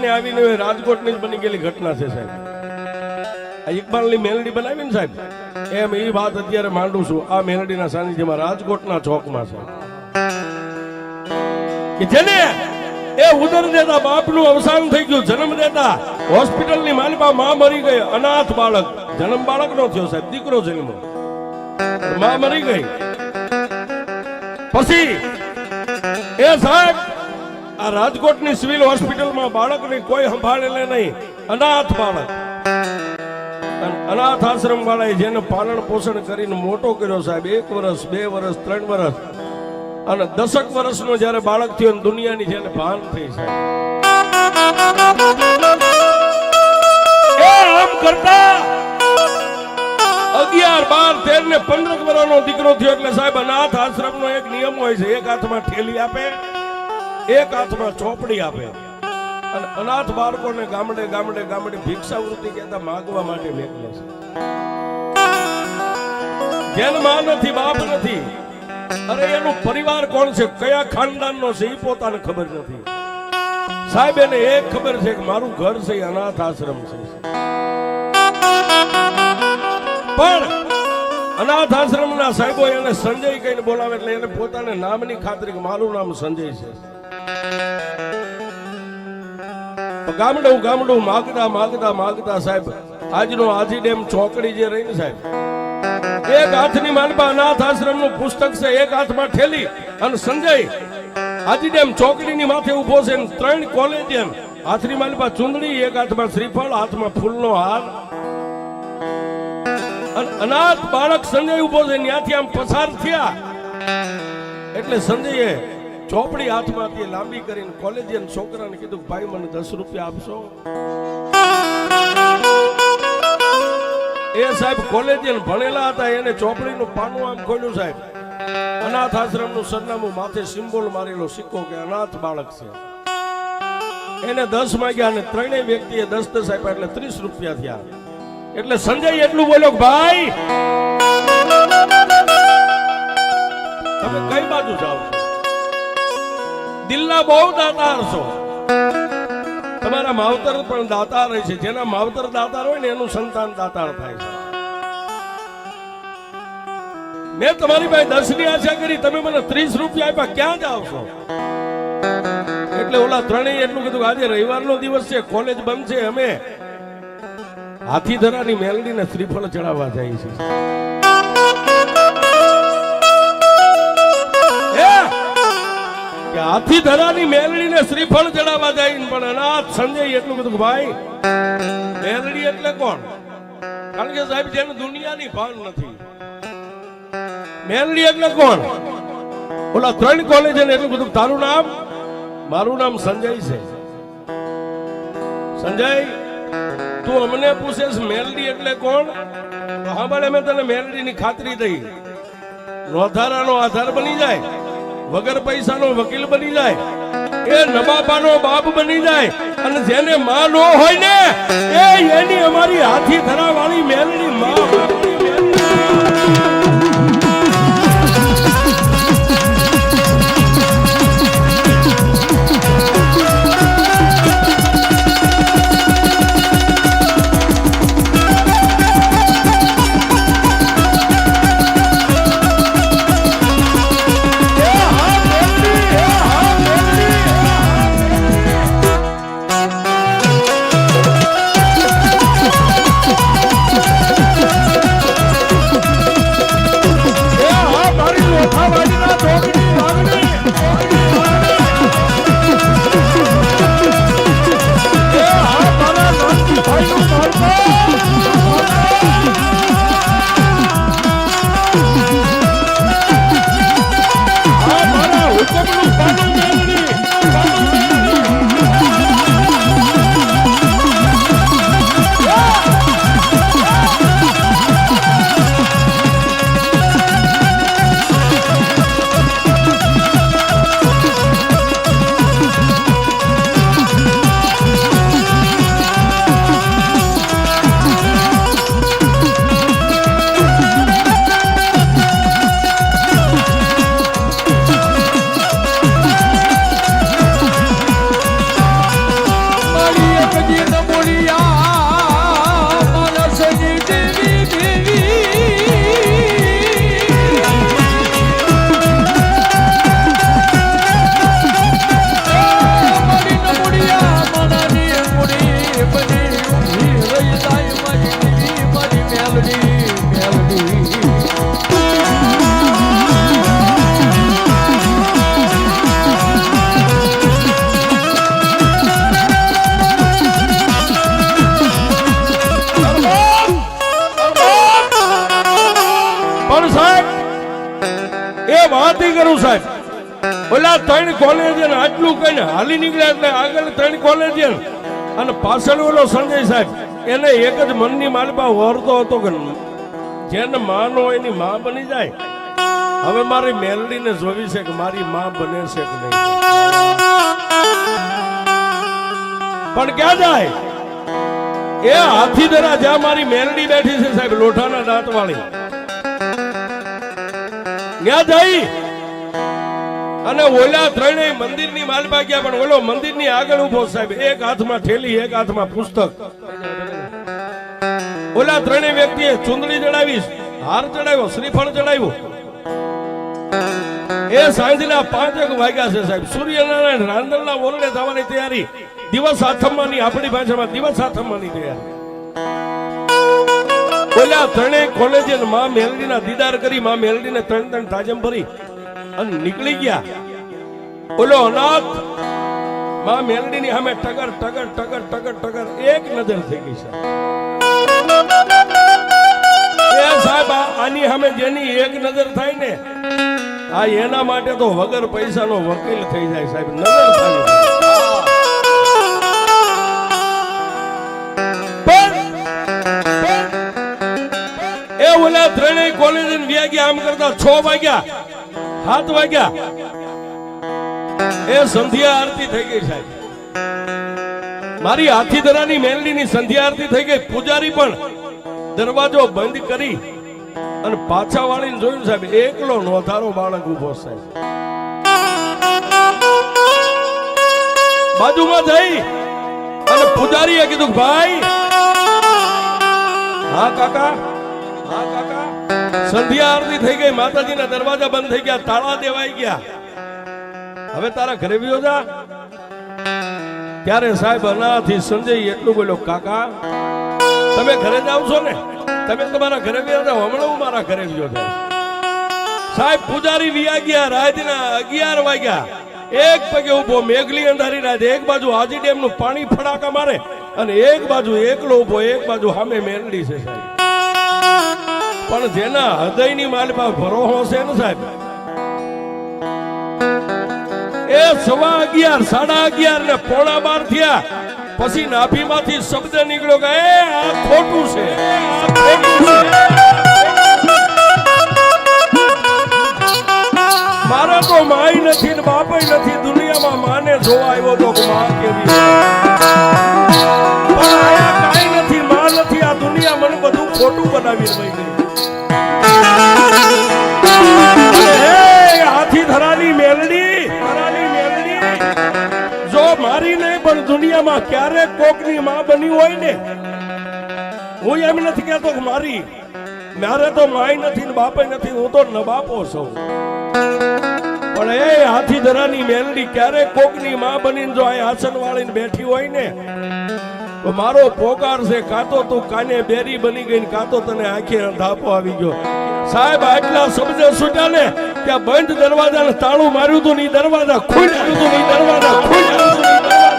વાત આવીને રાજકોટની જ બની ગયેલી ઘટના છે સાહેબ. આ ઇકબાલની મેલડી બનાવી ને સાહેબ, એમ એ વાત અત્યારે માંડું છું, આ મેલડીના સાનિધ્યમાં રાજકોટના ચોકમાં છે. કે જેને એ ઉદર દેતા બાપનું અવસાન થઈ ગયું, જન્મ દેતા હોસ્પિટલની માલિકા માં મરી ગઈ, અનાથ બાળક. જન્મ બાળક નો થયો સાહેબ, દીકરો જન્મમાં મરી ગઈ. પછી એ સાહેબ આ રાજકોટની સિવિલ હોસ્પિટલમાં બાળકને કોઈ સંભાળેલે નહીં. અનાથ બાળક. અનાથ આશ્રમ વાળાએ જેને પાલન પોષણ કરીને મોટો કર્યો સાહેબ, એક વર્ષ બે વર્ષ ત્રણ વર્ષ અને દસક વર્ષનો જ્યારે બાળક થયો દુનિયાની જેને ભાન થઈ સાહેબ. અગિયાર, બાર, તેર ને પંદર વર્ષનો દીકરો થયો એટલે સાહેબ અનાથ આશ્રમનો એક નિયમ હોય છે, એક હાથમાં ઠેલી આપે. એક હાથમાં ચોપડી આપે. અને અનાથ બાળકોને ગામડે ગામડે ગામડે ભિક્ષાવૃત્તિ કહેતા માગવા માટે મોકલે છે. જેન નથી, બાપ નથી. અરે એનું પરિવાર કોણ છે? કયા ખાનદાનનો છે એ પોતાને ખબર નથી. સાહેબ, એને એક ખબર છે કે મારું ઘર છે અનાથ આશ્રમ છે. પણ અનાથ આશ્રમના સાહેબો એને સંજય કહીને બોલાવે એટલે એને પોતાને નામની ખાતરી કે મારું નામ સંજય છે. ગામડું ગામડું, માગતા માગતા માગતા સાહેબ. આજનો આજી ડેમ ચોકડી જે રહી ને સાહેબ, એક હાથની માનપા અનાથ આશ્રમનું પુસ્તક છે, એક હાથમાં ઠેલી અને સંજય. આજી ડેમ ચોકડીની માથે ઊભો છે ત્રણ કોલેજ એમ હાથની માનપા ચુંદડી, એક હાથમાં શ્રીફળ, હાથમાં ફૂલનો હાર. અને અનાથ બાળક સંજય ઊભો છે, ત્યાંથી આમ પસાર થયા. એટલે સંજયે ચોપડી હાથમાંથી લાંબી કરીને કોલેજિયન છોકરાને કીધું, ભાઈ, મને દસ રૂપિયા આપશો? એ સાહેબ કોલેજિયન ભણેલા હતા, એને ચોપડીનું પાનું આમ ખોલ્યું સાહેબ. અનાથ આશ્રમનું સરનામું માથે સિમ્બોલ મારેલો સિક્કો કે અનાથ બાળક છે. એને દસ માંગ્યા અને ત્રણેય વ્યક્તિએ દસ દસ આપ્યા એટલે ત્રીસ રૂપિયા થયા. એટલે સંજય એટલું બોલ્યો ભાઈ, તમે કઈ બાજુ જાઓ છો? દિલના બહુ દાતાર છો. તમારા માવતર પણ દાતાર હોય છે. જેના માવતર દાતાર હોય ને એનું સંતાન દાતાર થાય છે. મેં તમારી પાસે દસની આશા કરી, તમે મને ત્રીસ રૂપિયા આપ્યા, ક્યાં જાવ છો એટલે ઓલા ત્રણેય એટલું કીધું આજે રવિવારનો દિવસ છે, કોલેજ બંધ છે અમે હાથીધરાની મેલડીને શ્રીફળ ચડાવવા જાય છે. કે હાથીધરાની મેલડીને શ્રીફળ ચડાવવા જાય પણ અનાથ સંજય એટલું કીધું ભાઈ, મેલડી એટલે કોણ? કારણ કે સાહેબ જેને દુનિયાની ભાન નથી. મેલડી એટલે કોણ? ઓલા ત્રણ કોલેજ એટલું બધું તારું નામ? મારું નામ સંજય છે. સંજય, તું અમને પૂછેસ મેલડી એટલે કોણ? ભલે મેં તને મેલડીની ખાતરી દઈ. નોંધારાનો આધાર બની જાય. વગર પૈસાનો વકીલ બની જાય. એ નબાબાનો બાપ બની જાય. અને જેને માં નો હોય ને, એ એની અમારી હાથી ધરા મેલની માં આગળનું સાહેબ. ઓલા ત્રણ કોલેજિયન આટલું કઈને હાલી નીકળ્યા એટલે આગળ ત્રણ કોલેજિયન. અને પાછળ ઓલો સંજય સાહેબ, એને એક જ મનની માલપા વરતો હતો કે જેને માન એની માં બની જાય. હવે મારી મેલડીને જોવી છે કે મારી માં બને છે કે નહીં. પણ ક્યાં જાય? એ હાથી દરા જ્યાં મારી મેલડી બેઠી છે સાહેબ લોઠાના દાંત વાળી ત્યાં જઈ અને ઓલા ત્રણેય મંદિરની માલમાં ગયા પણ ઓલો મંદિરની આગળ ઊભો સાહેબ, એક હાથમાં ઠેલી એક હાથમાં પુસ્તક. ઓલા ત્રણેય વ્યક્તિએ ચુંદડી ચડાવી, હાર ચડાવ્યો, શ્રીફળ ચડાવ્યો. એ સાંજના પાંચ એક વાગ્યા છે સાહેબ. સૂર્યનારાયણ રાંદલના ઓરડે જવાની તૈયારી. દિવસ આથમવાની, આપણી ભાષામાં દિવસ આથમવાની તૈયારી. ઓલા ત્રણેય કોલેજે માં મેલડીના દીદાર કરી, માં મેલડીને ત્રણ ત્રણ તાજમ ભરી અને નીકળી ગયા. ઓલો અનાથ, માં મેલડીની સામે ટગર ટગર ટગર ટગર ટગર, એક નજર થઈ ગઈ સાહેબ આની સામે જેની એક નજર થાય ને, આ એના માટે તો વગર પૈસાનો વકીલ થઈ જાય સાહેબ, નજર થાય ઓલા ત્રણેય કોલેજ વ્યાગ્યા, આમ કરતા છ વાગ્યા, સાત વાગ્યા. એ સંધ્યા આરતી થઈ ગઈ સાહેબ. મારી હાથીદરાની મેલડીની સંધ્યા આરતી થઈ ગઈ. પૂજારી પણ દરવાજો બંધ કરી અને પાછા વાળીને જોયું સાહેબ, એકલો નોધારો બાળક ઊભો સાહેબ. બાજુમાં જઈ અને પૂજારીએ કીધું, ભાઈ. હા, કાકા. સંધ્યા આરતી થઈ ગઈ, માતાજીના દરવાજા બંધ થઈ ગયા, તાળા દેવાઈ ગયા. હવે તારા ઘરે વિયો જા. ત્યારે સાહેબ અનાથી સંજય એટલું બોલ્યો, કાકા, તમે ઘરે જાવ છો ને? તમે તમારા ઘરે વિયો જાઓ, હમણાં હું મારા ઘરે વિયો જાઉં. સાહેબ પૂજારી વિયા ગયા, રાતના અગિયાર વાગ્યા. એક પગે ઊભો મેઘલી અંધારી રાત એક બાજુ હાજી ડેમનું પાણી ફડાકા મારે અને એક બાજુ એકલો ઊભો એક બાજુ સામે મેરડી છે સાહેબ. પણ જેના હૃદયની માલમાં ભરોહો છે ને સાહેબ? એ સવા અગિયાર, સાડા અગિયાર ને પોણા બાર થયા. પછી નાભીમાંથી શબ્દ નીકળ્યો કે, એ, આ ખોટું છે મારા તો માય નથી ને બાપય નથી, દુનિયામાં માને જોવા આવ્યો તો કે માં કેવી. પણ કાંઈ નથી, માં નથી, આ દુનિયા મને બધું ખોટું બનાવી રહી ગઈ ક્યારેકમાં બની હોય ને, હું એમ નથી કહેતો મારી, મારે તો માય નથી ને બાપે નથી, હું તો નબાપો છું પણ એ હાથી ધરાની મેલડી ક્યારેક કોકની માં બનીને જો આ આસન વાળીને બેઠી હોય ને, તો મારો પોકાર છે, કાં તો તું કાને બેરી બની ગઈ કાં તો તને આંખે ધાપો આવી ગયો સાહેબ, આટલા શબ્દ છૂટ્યા ને ત્યાં બંધ દરવાજાને તાળું માર્યું તું નહીં દરવાજા ખુલ્યું તું ની દરવાજા ખુલ્યું તું ની દરવાજા ખુલ્યા.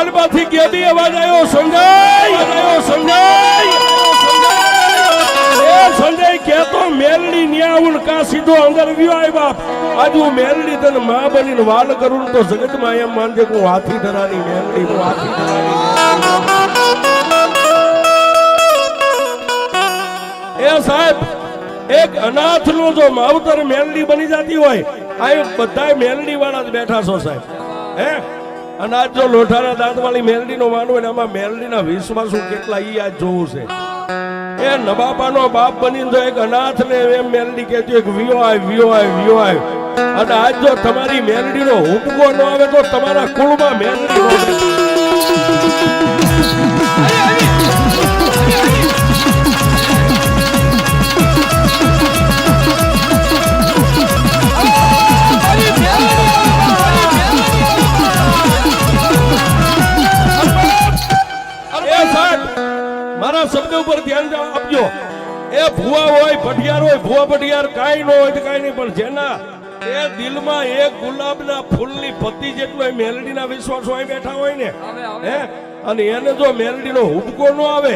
અને માલમાંથી અવાજ આવ્યો, સંજય! આવ્યો, સંજય! એ સંજય કેતો મેલડી ન્યાઉન કા સીધો અંદર વ્યો આય બાપ આજ હું મેલડી તને માં બનીને વાલ કરું તો જગતમાં એમ માનજે કે હું હાથી ધરાની મેલડી, હું હાથી ધરાની. એ સાહેબ, એક અનાથ નો જો માવતર મેલડી બની જતી હોય, આ બધા મેલડી વાળા જ બેઠા છો સાહેબ. હે? અને આજ જો લોઠાના દાંત વાળી મેલડી નો માનવો ને, આમાં મેલડીના વિશ્વાસો કેટલા ઈ આજ જોવું છે? એ નબાપાનો બાપ બની જો એક અનાથ ને એમ મેલડી કહેતી એક વિયો આય વિયો આય વિયો આય. અને આજ જો તમારી મેલડીનો હુંકવો ન આવે તો તમારા કુળમાં મેલડી નો દિલમાં એક ગુલાબના ફૂલની પત્તી જેટલો એ મેલડીના વિશ્વાસ હોય બેઠા હોય ને હે અને એને જો મેલડીનો હુબકો ન આવે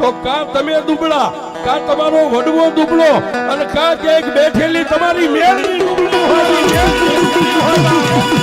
તો કા તમે દુબળા કા તમારો વડવો દુબળો અને કા ક્યાંક બેઠેલી તમારી મેલડી દુબળી હોય.